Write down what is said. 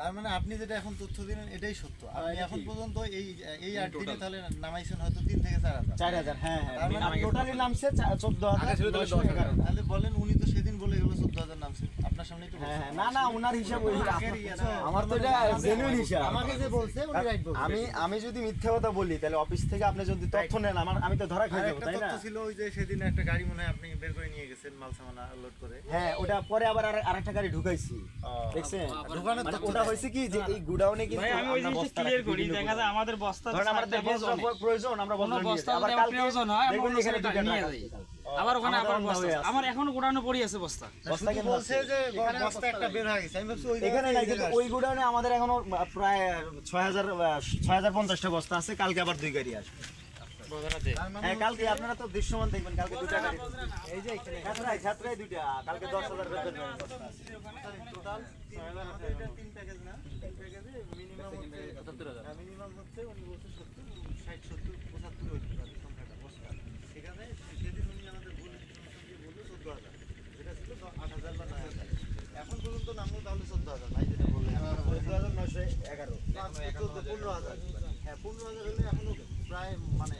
তার মানে আপনি যেটা এখন তথ্য দিলেন এটাই সত্য। আপনি এখন পর্যন্ত এই এই আট দিনে তাহলে নামাইছেন হয়তো তিন থেকে চার হাজার। চার হাজার হ্যাঁ তার মানে হ্যাঁ টোটালি নামছে চোদ্দ হাজার। তাহলে বলেন উনি তো সেদিন বলে গেল চোদ্দ হাজার নামছে। আপনার সামনেই তো বলছে। না না ওনার হিসাব ওই আগের না। আমার তো এটা জেনুইন হিসাব। আমাকে যে বলছে উনি রাইট বলছে। আমি আমি যদি মিথ্যা কথা বলি তাহলে অফিস থেকে আপনি যদি তথ্য নেন আমার আমি তো ধরা খাই যাব তাই না? ছিল ওই যে সেদিন একটা গাড়ি মনে হয় আপনি বের করে নিয়ে গেছেন মাল সামানা লোড করে। হ্যাঁ ওটা পরে আবার আর- আরেকটা গাড়ি ঢুকাইছি। দেখছেন? মানে ওটা হয়েছে কি যে এই গুডাউনে কিন্তু ভাই আমি ওই জিনিসটা ক্লিয়ার করি দেখা যায় আমাদের বস্তা আমাদের। প্রয়োজন আমরা বস্তা। আবার কালকে প্রয়োজন হয় আমরা এখানে নিয়ে যাই। আবার ওখানে আবার বস্তা। আমার এখনও গোডাউনে পড়ে আছে বস্তা। বস্তা কিন্তু বলছে যে বস্তা একটা বের হয়ে গেছে। আমি ভাবছি ওই এখানে নাই কিন্তু ওই গোডাউনে আমাদের এখনও প্রায় ছয় হাজার ছয় হাজার পঞ্চাশটা বস্তা আছে কালকে আবার দুই গাড়ি আসবে। হ্যাঁ কালকে আপনারা তো দৃশ্যমান দেখবেন কালকে দুটা গাড়ি এই যে এখানে ছাত্রাই ছাত্রাই দুইটা কালকে দশ হাজার বেতন টোটাল আমাদের এটা তিন প্যাকেজ না? তিন প্যাকেজে মিনিমাম হচ্ছে মিনিমাম হচ্ছে উনি বলছে সত্তর ষাট সত্তর পঁচাত্তর ওই সংখ্যাটা বস্তা সেখানে সেদিন উনি আমাদের ভুল ইনফরমেশন দিয়ে বলল চোদ্দ হাজার যেটা ছিল দ- আট হাজার। বা নয় হাজার এখন পর্যন্ত নামলো তাহলে চোদ্দ হাজার ভাই যেটা বললেন চোদ্দ হাজার নয়শো এগারো পনেরো হাজার। হ্যাঁ পনেরো হাজার হলে এখনও প্রায় মানে